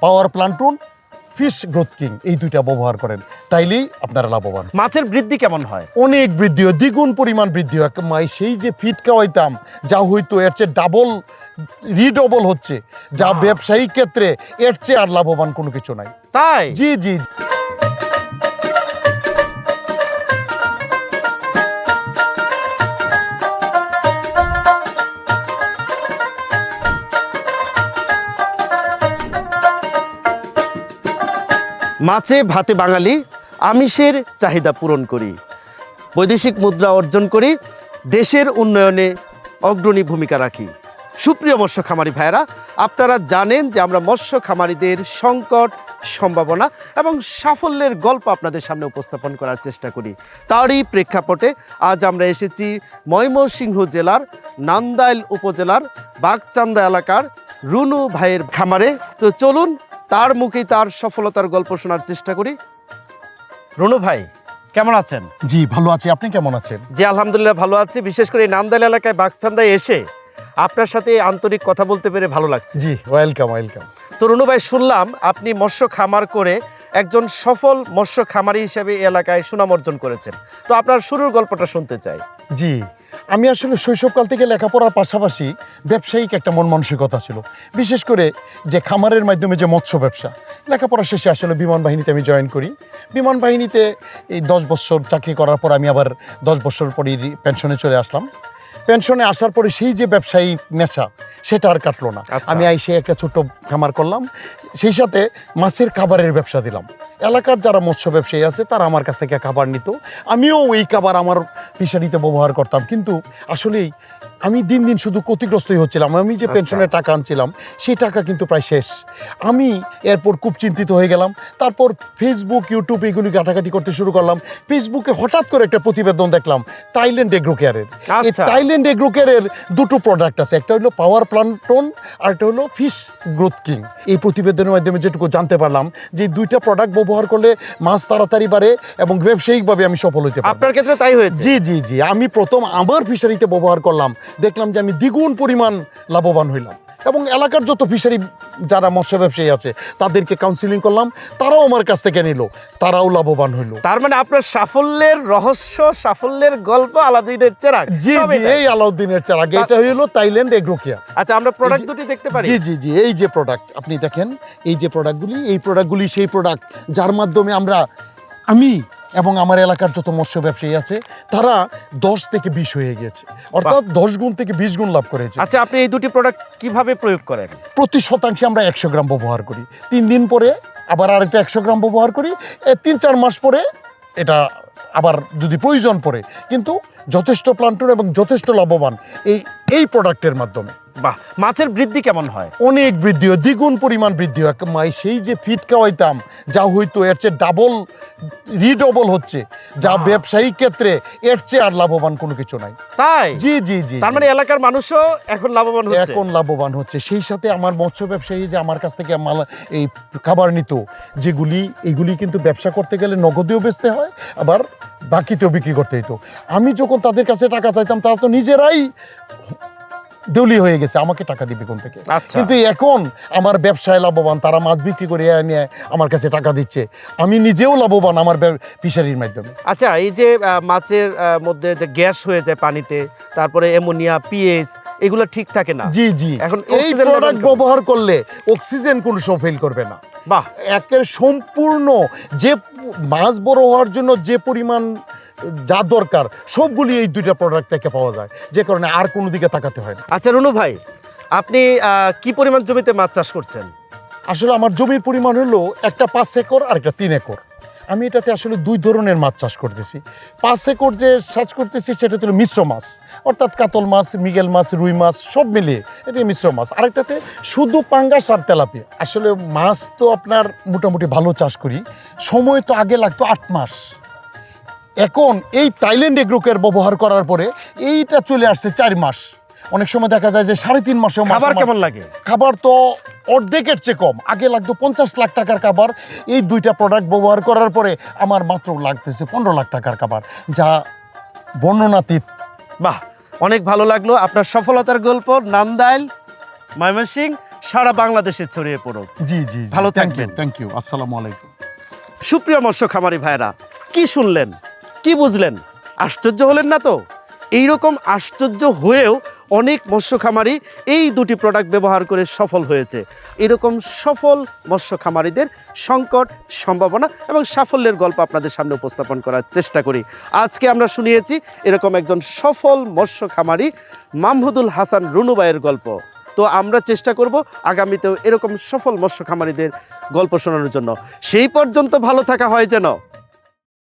পাওয়ার প্লান্টুন fish growth king এই দুইটা ব্যবহার করেন। তাইলেই আপনারা লাভবান। মাছের বৃদ্ধি কেমন হয়? অনেক বৃদ্ধি হয় দ্বিগুণ পরিমাণ বৃদ্ধি হয়। মাই সেই যে ফিট খাওয়াইতাম যা হয়তো এর চেয়ে ডাবল রিডবল হচ্ছে। যা। ব্যবসায়িক ক্ষেত্রে এর চেয়ে আর লাভবান কোনো কিছু নাই। তাই? জি জি। মাছে, ভাতে বাঙালি, আমিষের চাহিদা পূরণ করি। বৈদেশিক মুদ্রা অর্জন করি, দেশের উন্নয়নে অগ্রণী ভূমিকা রাখি। সুপ্রিয় মৎস্য খামারি ভাইয়েরা, আপনারা জানেন যে আমরা মৎস্য খামারিদের সংকট, সম্ভাবনা এবং সাফল্যের গল্প আপনাদের সামনে উপস্থাপন করার চেষ্টা করি। তারই প্রেক্ষাপটে আজ আমরা এসেছি ময়মনসিংহ জেলার নান্দাইল উপজেলার বাগচান্দা এলাকার রুনু ভাইয়ের খামারে। তো চলুন তার মুখেই তার সফলতার গল্প শোনার চেষ্টা করি। রুনু ভাই কেমন আছেন? জি ভালো আছি। আপনি কেমন আছেন? জি আলহামদুলিল্লাহ ভালো আছি। বিশেষ করে নামদাল এলাকায় বাগচান্দায় এসে আপনার সাথে আন্তরিক কথা বলতে পেরে ভালো লাগছে। জি ওয়েলকাম ওয়েলকাম তো রুনু ভাই শুনলাম আপনি মৎস্য খামার করে একজন সফল মৎস্য খামারি হিসেবে এলাকায় সুনাম অর্জন করেছেন। তো আপনার শুরুর গল্পটা শুনতে চাই। জি আমি আসলে শৈশবকাল থেকে লেখাপড়ার পাশাপাশি ব্যবসায়িক একটা মন মানসিকতা ছিল। বিশেষ করে যে খামারের মাধ্যমে যে মৎস্য ব্যবসা, লেখাপড়া শেষে আসলে বিমান বাহিনীতে আমি জয়েন করি। বিমান বাহিনীতে এই দশ বছর চাকরি করার পর আমি আবার দশ বছর পরই পেনশনে চলে আসলাম। পেনশনে আসার পরে সেই যে ব্যবসায়ী নেশা সেটা আর কাটলো না। আমি আমি আইসে একটা ছোট্ট খামার করলাম সেই সাথে মাছের খাবারের ব্যবসা দিলাম। এলাকার যারা মৎস্য ব্যবসায়ী আছে তারা আমার কাছ থেকে খাবার নিত। আমিও ওই খাবার আমার ফিশারিতে ব্যবহার করতাম। কিন্তু আসলেই আমি দিন দিন শুধু ক্ষতিগ্রস্তই হচ্ছিলাম আমি যে আচ্ছা। পেনশনের টাকা আনছিলাম সেই টাকা কিন্তু প্রায় শেষ। আমি এরপর খুব চিন্তিত হয়ে গেলাম তারপর ফেসবুক ইউটিউব এগুলি ঘাটাঘাটি করতে শুরু করলাম। ফেসবুকে হঠাৎ করে একটা প্রতিবেদন দেখলাম থাইল্যান্ড এগ্রো কেয়ারের আচ্ছা। থাইল্যান্ড এগ্রো কেয়ারের দুটো প্রোডাক্ট আছে একটা হলো পাওয়ার প্লান্টন আর একটা হলো ফিশ গ্রোথ কিং এই প্রতিবেদনের মাধ্যমে যেটুকু জানতে পারলাম যে দুইটা প্রোডাক্ট ব্যবহার করলে মাছ তাড়াতাড়ি বাড়ে এবং ব্যবসায়িকভাবে আমি সফল হতে পারব। আপনার ক্ষেত্রে তাই হয়েছে? জি জি জি। আমি প্রথম আমার ফিশারিতে ব্যবহার করলাম দেখলাম যে আমি দ্বিগুণ পরিমাণ লাভবান হইলাম। এবং এলাকার যত ফিশারি যারা মৎস্য ব্যবসায়ী আছে তাদেরকে কাউন্সিলিং করলাম তারাও আমার কাছ থেকে নিল তারাও লাভবান হইল। তার মানে আপনার সাফল্যের রহস্য সাফল্যের গল্প আলাউদ্দিনের চেরাগ জি জি এই আলাউদ্দিনের চারা এটা হইল থাইল্যান্ড এগ্রোকিয়া আচ্ছা আমরা প্রোডাক্ট দুটি দেখতে পারি। জি জি জি এই যে প্রোডাক্ট আপনি দেখেন এই যে প্রোডাক্টগুলি এই প্রোডাক্টগুলি সেই প্রোডাক্ট যার মাধ্যমে আমরা আমি এবং আমার এলাকার যত মৎস্য ব্যবসায়ী আছে তারা দশ থেকে বিশ হয়ে গেছে অর্থাৎ দশ গুণ থেকে বিশ গুণ লাভ করেছে। আচ্ছা আপনি এই দুটি প্রোডাক্ট কীভাবে প্রয়োগ করেন? প্রতি শতাংশে আমরা একশো গ্রাম ব্যবহার করি। তিন দিন পরে আবার আরেকটা একশো গ্রাম ব্যবহার করি। তিন চার মাস পরে এটা আবার যদি প্রয়োজন পড়ে। কিন্তু যথেষ্ট প্লান্টন এবং যথেষ্ট লাভবান এই এই প্রোডাক্টের মাধ্যমে। বাহ মাছের বৃদ্ধি কেমন হয়? অনেক বৃদ্ধি হয় দ্বিগুণ পরিমাণ বৃদ্ধি হয়। মাই সেই যে ফিট খাওয়াইতাম যা হইতো এর চেয়ে ডাবল রিডবল হচ্ছে যা ব্যবসায়িক ক্ষেত্রে এর চেয়ে আর লাভবান কোনো কিছু নাই। তাই? জি জি জি। তার মানে এলাকার মানুষও এখন লাভবান হচ্ছে? এখন লাভবান হচ্ছে। সেই সাথে আমার মৎস্য ব্যবসায়ী যে আমার কাছ থেকে মাল এই খাবার নিত যেগুলি এগুলি কিন্তু ব্যবসা করতে গেলে নগদেও বেচতে হয় আবার বাকিতেও বিক্রি করতে হইতো। আমি যখন তাদের কাছে টাকা চাইতাম তারা তো নিজেরাই দেউলি হয়ে গেছে আমাকে টাকা দিবে কোন থেকে? আচ্ছা। কিন্তু এখন আমার ব্যবসায় লাভবান তারা মাছ বিক্রি করে নিয়ে আমার কাছে টাকা দিচ্ছে। আমি নিজেও লাভবান আমার ফিশারির মাধ্যমে। আচ্ছা এই যে মাছের মধ্যে যে গ্যাস হয়ে যায় পানিতে তারপরে অ্যামোনিয়া পিএইচ এগুলো ঠিক থাকে না? জি জি। এখন এই প্রোডাক্ট ব্যবহার করলে অক্সিজেন কোনো সময় ফেল করবে না। বাহ। একের সম্পূর্ণ যে মাছ বড় হওয়ার জন্য যে পরিমাণ যা দরকার সবগুলি এই দুইটা প্রোডাক্ট থেকে পাওয়া যায়। যে কারণে আর কোনো দিকে তাকাতে হয় না। আচ্ছা রুনু ভাই আপনি কি পরিমাণ জমিতে মাছ চাষ করছেন? আসলে আমার জমির পরিমাণ হলো একটা পাঁচ একর আর একটা তিন একর। আমি এটাতে আসলে দুই ধরনের মাছ চাষ করতেছি। পাঁচ একর যে চাষ করতেছি সেটা হলো মিশ্র মাছ। অর্থাৎ কাতল মাছ মিগেল মাছ রুই মাছ সব মিলিয়ে এটা মিশ্র মাছ। আরেকটাতে শুধু পাঙ্গাস আর তেলাপিয়া। আসলে মাছ তো আপনার মোটামুটি ভালো চাষ করি। সময় তো আগে লাগতো আট মাস। এখন এই থাইল্যান্ড এগ্রোকের ব্যবহার করার পরে এইটা চলে আসছে চার মাস। অনেক সময় দেখা যায় যে সাড়ে তিন মাসেও মাছ খাবার কেমন লাগে? খাবার তো অর্ধেকের চেয়ে কম। আগে লাগতো পঞ্চাশ লাখ টাকার খাবার। এই দুইটা প্রোডাক্ট ব্যবহার করার পরে আমার মাত্র লাগতেছে পনেরো লাখ টাকার খাবার যা বর্ণনাতীত। বাহ অনেক ভালো লাগল আপনার সফলতার গল্প। নান্দাইল ময়মনসিং সারা বাংলাদেশে ছড়িয়ে পড়ুক। জি জি ভালো থ্যাংক ইউ থাকবেন। থ্যাংক ইউ আসসালামু আলাইকুম। সুপ্রিয় মৎস্য খামারি ভাইরা কি শুনলেন? কি বুঝলেন? আশ্চর্য হলেন না তো? এইরকম আশ্চর্য হয়েও অনেক মৎস্য খামারি এই দুটি প্রোডাক্ট ব্যবহার করে সফল হয়েছে। এরকম সফল মৎস্য খামারিদের সংকট সম্ভাবনা এবং সাফল্যের গল্প আপনাদের সামনে উপস্থাপন করার চেষ্টা করি। আজকে আমরা শুনিয়েছি এরকম একজন সফল মৎস্য খামারি মামহুদুল হাসান রুনুবাইয়ের গল্প। তো আমরা চেষ্টা করব আগামীতেও এরকম সফল মৎস্য খামারিদের গল্প শোনানোর জন্য। সেই পর্যন্ত ভালো থাকা হয় যেন।